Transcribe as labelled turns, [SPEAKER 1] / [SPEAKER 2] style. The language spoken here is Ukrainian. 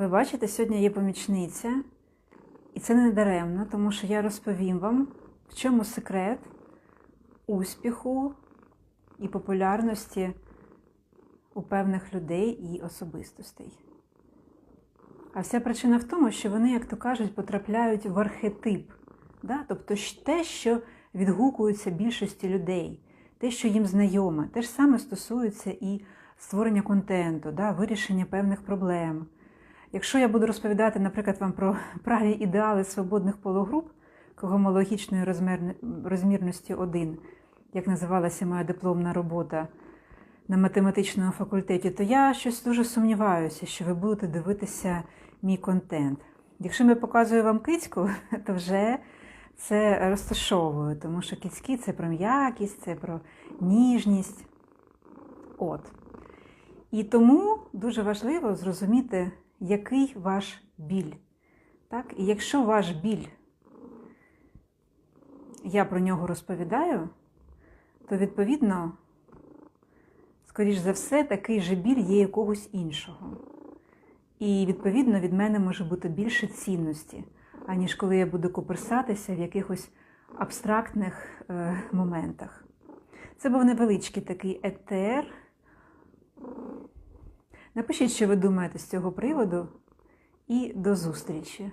[SPEAKER 1] Ви бачите, сьогодні є помічниця, і це не даремно, тому що я розповім вам, в чому секрет успіху і популярності у певних людей і особистостей. А вся причина в тому, що вони, як то кажуть, потрапляють в архетип, да? тобто те, що відгукується більшості людей, те, що їм знайоме, те ж саме стосується і створення контенту, да? вирішення певних проблем. Якщо я буду розповідати, наприклад, вам про праві ідеали свободних пологруп когомологічної розмірності 1, як називалася моя дипломна робота на математичному факультеті, то я щось дуже сумніваюся, що ви будете дивитися мій контент. Якщо я показую вам кицьку, то вже це розташовую, тому що кицьки це про м'якість, це про ніжність. От. І тому дуже важливо зрозуміти, який ваш біль. Так? І якщо ваш біль, я про нього розповідаю, то відповідно, скоріш за все, такий же біль є у когось іншого. І відповідно від мене може бути більше цінності, аніж коли я буду коперсатися в якихось абстрактних е, моментах. Це був невеличкий такий етер. Напишіть, що ви думаєте з цього приводу, і до зустрічі!